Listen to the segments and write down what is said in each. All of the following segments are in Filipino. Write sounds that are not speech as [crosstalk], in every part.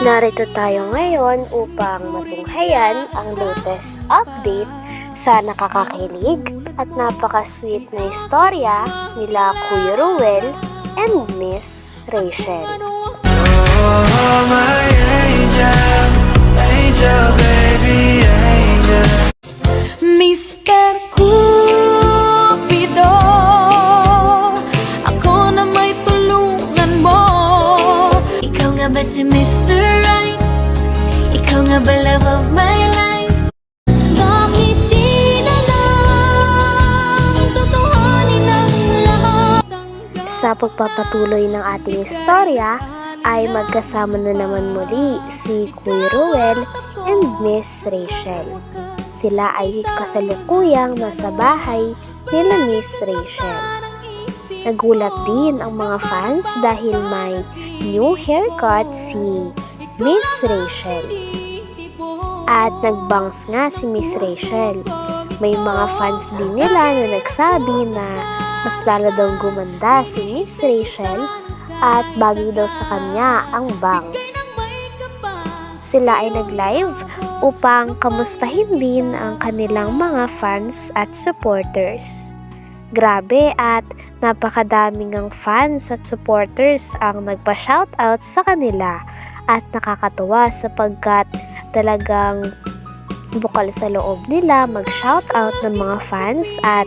Narito tayo ngayon upang matunghayan ang latest update sa nakakakilig at napaka-sweet na istorya nila Kuya Ruel and Miss Rachel. Pagpapatuloy ng ating istorya ay magkasama na naman muli si Kuya Ruel and Miss Rachel. Sila ay kasalukuyang nasa bahay nila Miss Rachel. Nagulat din ang mga fans dahil may new haircut si Miss Rachel. At nagbangs nga si Miss Rachel. May mga fans din nila na nagsabi na mas lalo daw gumanda si Miss Rachel at bagay daw sa kanya ang bangs. Sila ay nag-live upang kamustahin din ang kanilang mga fans at supporters. Grabe at napakadaming ang fans at supporters ang nagpa-shoutout sa kanila at nakakatuwa sapagkat talagang bukal sa loob nila mag-shoutout ng mga fans at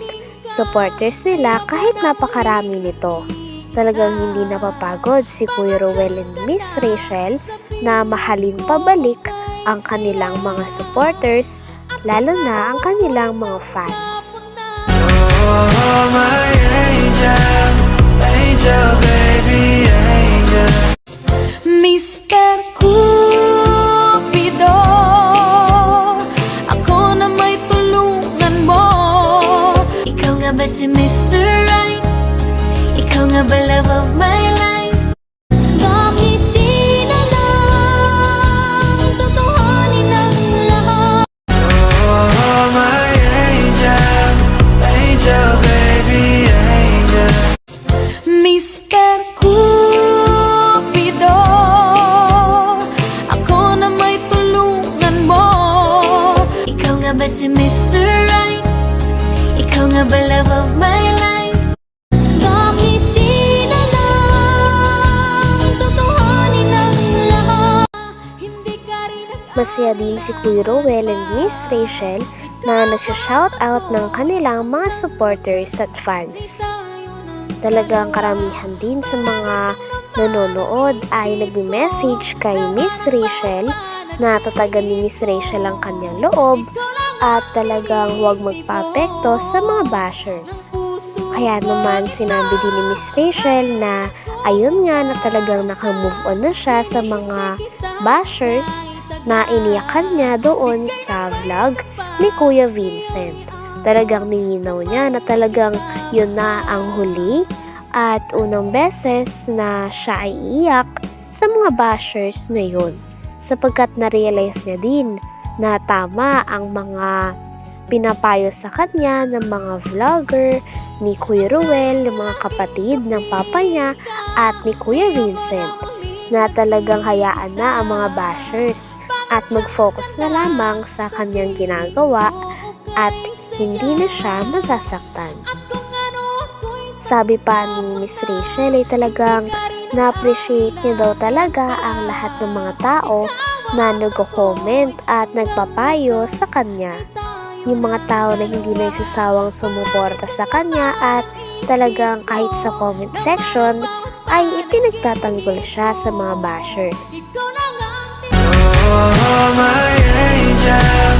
supporters nila kahit napakarami nito. Talagang hindi napapagod si Kuya Rowell and Miss Rachel na mahalin pabalik ang kanilang mga supporters, lalo na ang kanilang mga fans. Ba si Mr. Right? Ikaw nga ba love of my life? Bakit di na Tutuhanin ang lahat? Hindi ka rin Masaya din si Kuya Rowell and Miss Rachel na nagsha-shoutout ng kanilang mga supporters at fans. Talagang karamihan din sa mga nanonood ay nagme-message kay Miss Rachel na tatagan ni Miss Rachel ang kanyang loob at talagang huwag magpapekto sa mga bashers. Kaya naman sinabi din ni Miss Rachel na ayun nga na talagang nakamove on na siya sa mga bashers na iniyakan niya doon sa vlog ni Kuya Vincent. Talagang nilinaw niya na talagang yun na ang huli at unang beses na siya ay iiyak sa mga bashers na yun sapagkat na-realize niya din na tama ang mga pinapayo sa kanya ng mga vlogger ni Kuya Ruel, ng mga kapatid ng papa niya at ni Kuya Vincent na talagang hayaan na ang mga bashers at mag-focus na lamang sa kanyang ginagawa at hindi na siya masasaktan. Sabi pa ni Miss Rachel ay talagang na-appreciate niya daw talaga ang lahat ng mga tao na nag-comment at nagpapayo sa kanya. Yung mga tao na hindi nagsasawang sumuporta sa kanya at talagang kahit sa comment section ay ipinagtatanggol siya sa mga bashers. Oh, my angel,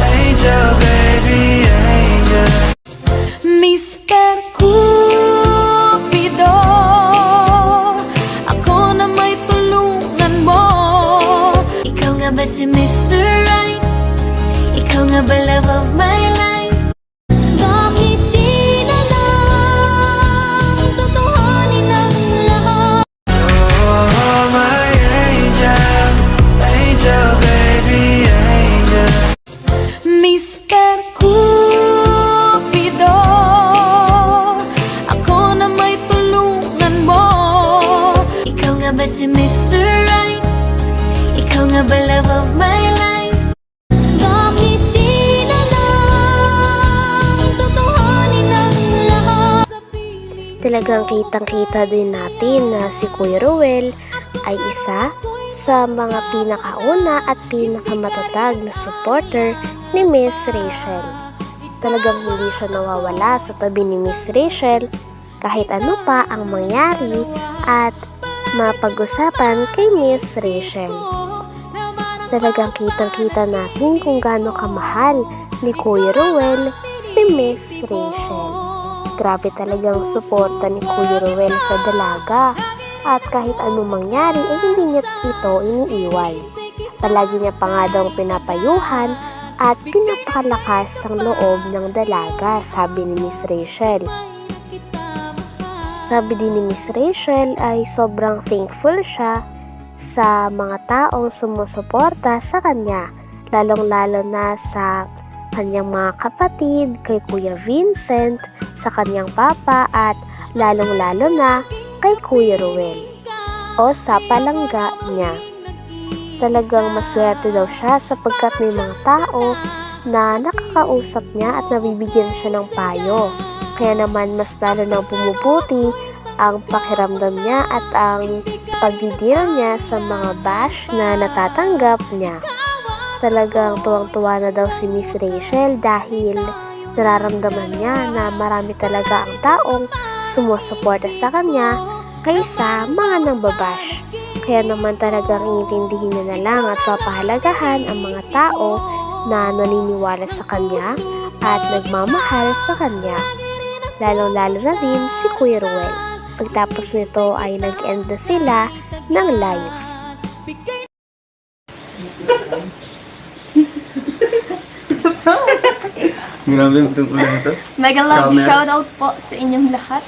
angel, baby, angel. Mr. nga ba si Mr. Right? Ikaw nga ba love of my life? Bakit di na lang Tutuhanin ang lahat? Oh, my angel, angel, baby, angel. Mr. Cupido the love of my talagang kitang-kita din natin na si Kuya Ruel ay isa sa mga pinakauna at pinakamatatag na supporter ni Miss Rachel. Talagang hindi siya nawawala sa tabi ni Miss Rachel kahit ano pa ang mangyari at mapag-usapan kay Miss Rachel. Talagang kitang-kita natin kung gaano kamahal ni Kuya Ruel si Miss Rachel. Grabe talagang suporta ni Kuya Ruel sa dalaga at kahit anong mangyari ay hindi niya ito iniiwan. Palagi niya pa nga daw pinapayuhan at pinapakalakas ang loob ng dalaga, sabi ni Miss Rachel. Sabi din ni Miss Rachel ay sobrang thankful siya sa mga taong sumusuporta sa kanya, lalong-lalo na sa kanyang mga kapatid, kay Kuya Vincent, sa kanyang papa at lalong-lalo na kay Kuya Ruel o sa palangga niya. Talagang maswerte daw siya sapagkat may mga tao na nakakausap niya at nabibigyan siya ng payo. Kaya naman mas lalo nang pumuputi ang pakiramdam niya at ang pagdidil niya sa mga bash na natatanggap niya. Talagang tuwang-tuwa na daw si Miss Rachel dahil nararamdaman niya na marami talaga ang taong sumusuporta sa kanya kaysa mga nang babash. Kaya naman talagang iintindihin niya na lang at papahalagahan ang mga tao na naniniwala sa kanya at nagmamahal sa kanya. Lalong-lalo na din si Kuya Ruel. Pagtapos nito ay nag-end na sila ng live. [laughs] Grabe yung tungkol na ito. Mega love Summer. shoutout po sa inyong lahat.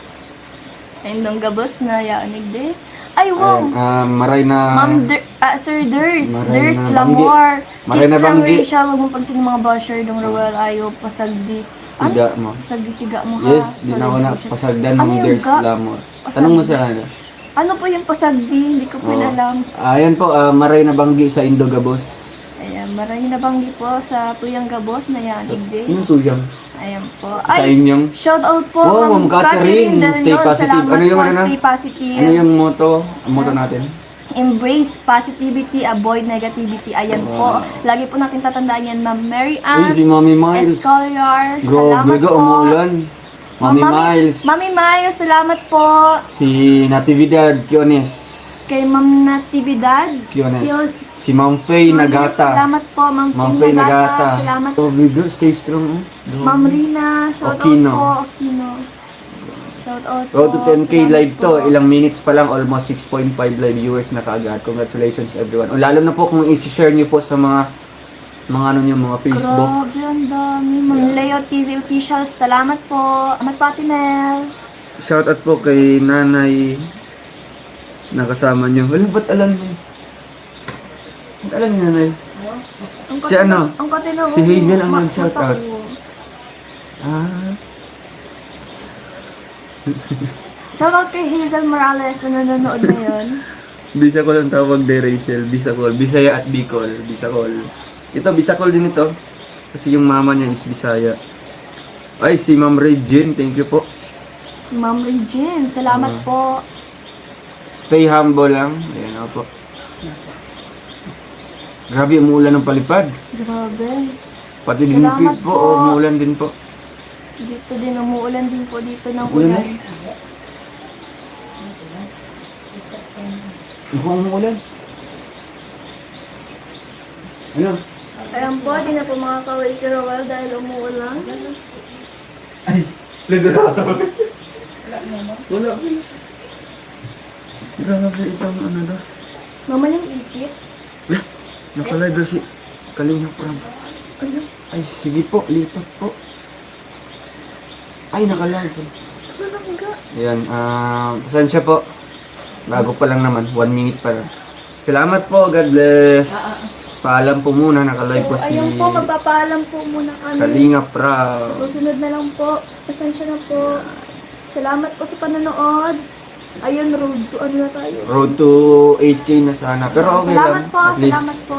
And nung gabos na yaanig de. Ay, wow! Ayan, ah, maray na... Ma'am, Der, ah, Sir Ders, Maray Ders na Lamor. Maray Kids na lang banggi. Rachel, huwag mo pansin ng mga basher ng Royal Ayo, pasagdi. Siga mo. Pasagdi siga mo ha. Yes, di na ako na pasagdan Ano ng yung There's? Glamour. Tanong mo sa kanila. Ano po yung pasagdi? Hindi ko po Oo. alam. Ayan po, ah, maray na banggi sa Indogabos. Ayan, maraming nabanggi po sa Tuyang Gabos na yaanig de. Yung tuyang. Ayan po. Sa Ay, inyong... Shoutout po, Wow, Ma'am Catherine, Del stay positive. Ano yung ano na? Stay positive. Ano yung motto? Ang motto natin? Embrace positivity, avoid negativity. Ayan po. Lagi po natin tatandaan yan, Ma'am Mary Uy, Ann si Mami Miles. Escoliar. Grabe ka, po. umuulan. Mami Miles. Mami Miles, salamat po. Si Natividad Quiones. Kay Ma'am Natividad. Quiones. Quio- Si Ma'am Faye Quiones, Nagata. Salamat po, Ma'am Ma'am Faye Nagata. Nagata. Salamat Oh, big girl, stay strong. oh. Ma'am Rina, shoutout Aquino. po. Aquino. Shoutout po. Road to 10k Salamat live to. po. Ilang minutes pa lang, almost 6.5 live viewers na kaagad. Congratulations everyone. O lalo na po kung i-share niyo po sa mga mga ano niyo, mga Facebook. Grabe, ang dami. Ma'am Leo TV officials, salamat po. Amat Patinel. Shoutout po kay Nanay nakasama niyo. Wala, ba't alam mo? Ba't alam niyo, Nanay? Si ano? Ang katino. Si Hazel ang mata ko. Ah, Shoutout kay Hazel Morales na nanonood ngayon. Bisacol ang tawag de Rachel. Bisacol. Bisaya at Bicol. Bisacol. Ito, Bisacol din ito. Kasi yung mama niya is Bisaya. Ay, si Ma'am Regine. Thank you po. Ma'am Regine, salamat Ah. po. Stay humble lang. Ayan ako po. Grabe, umuulan ng palipad. Grabe. Pati din po, po. umuulan din po. Dito din, umuulan din po dito ng Ulan. Ako umuulan. Ano? Ayan po, di na po makakaway si Roel dahil umuulan. Ay, grabe. Wala. Grabe itong ano daw. Mama yung ipit. Wala. Nakalive daw si Kalinga Pram. Ano? Ay, sige po, lipat po. Ay, nakalive po. Ayan, ah, pasensya po. Bago pa lang naman, one minute pa lang. Salamat po, God bless. Paalam po muna, nakalive po So, si ayun po, magpapaalam po muna kami. Kalinga Pram. Sa susunod na lang po. Pasensya na po. Salamat po sa panonood. Ayun, road to ano na tayo. Road to 8K na sana. Pero okay salamat lang. po, At least, salamat po.